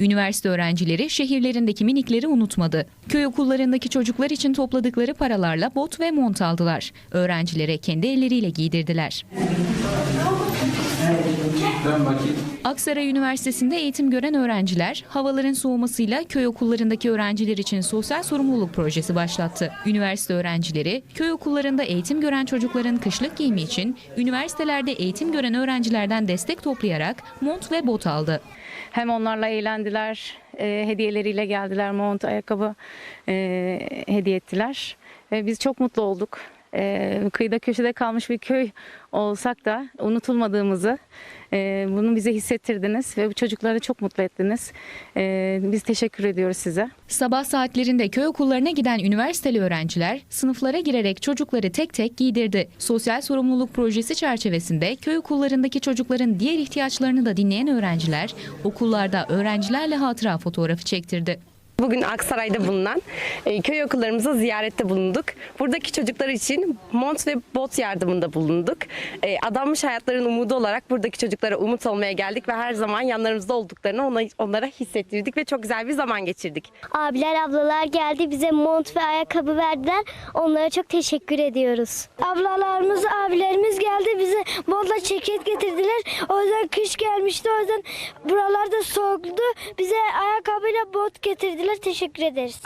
Üniversite öğrencileri şehirlerindeki minikleri unutmadı. Köy okullarındaki çocuklar için topladıkları paralarla bot ve mont aldılar. Öğrencilere kendi elleriyle giydirdiler. Aksaray Üniversitesi'nde eğitim gören öğrenciler, havaların soğumasıyla köy okullarındaki öğrenciler için sosyal sorumluluk projesi başlattı. Üniversite öğrencileri, köy okullarında eğitim gören çocukların kışlık giyimi için üniversitelerde eğitim gören öğrencilerden destek toplayarak mont ve bot aldı. Hem onlarla eğlendiler, e, hediyeleriyle geldiler, mont, ayakkabı e, hediye ettiler. Ve biz çok mutlu olduk. E, kıyıda köşede kalmış bir köy olsak da unutulmadığımızı e, bunu bize hissettirdiniz ve bu çocukları çok mutlu ettiniz. E, biz teşekkür ediyoruz size. Sabah saatlerinde köy okullarına giden üniversiteli öğrenciler sınıflara girerek çocukları tek tek giydirdi. Sosyal sorumluluk projesi çerçevesinde köy okullarındaki çocukların diğer ihtiyaçlarını da dinleyen öğrenciler okullarda öğrencilerle hatıra fotoğrafı çektirdi. Bugün Aksaray'da bulunan e, köy okullarımıza ziyarette bulunduk. Buradaki çocuklar için mont ve bot yardımında bulunduk. E, adanmış hayatların umudu olarak buradaki çocuklara umut olmaya geldik ve her zaman yanlarımızda olduklarını ona, onlara hissettirdik ve çok güzel bir zaman geçirdik. Abiler ablalar geldi bize mont ve ayakkabı verdiler. Onlara çok teşekkür ediyoruz. Ablalarımız abilerimiz geldi montla ceket getirdiler. O yüzden kış gelmişti o yüzden buralarda soğuktu. Bize ayakkabıyla bot getirdiler. Teşekkür ederiz.